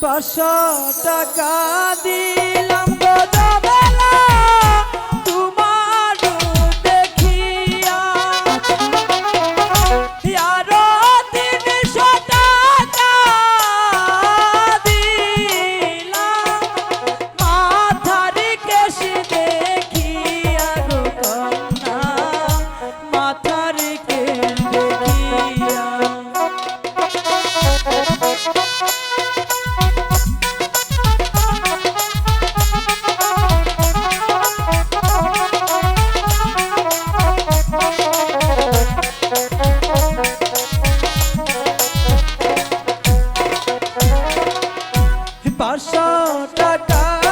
পাঁচশো টাকা দিলাম গো পাঁচশো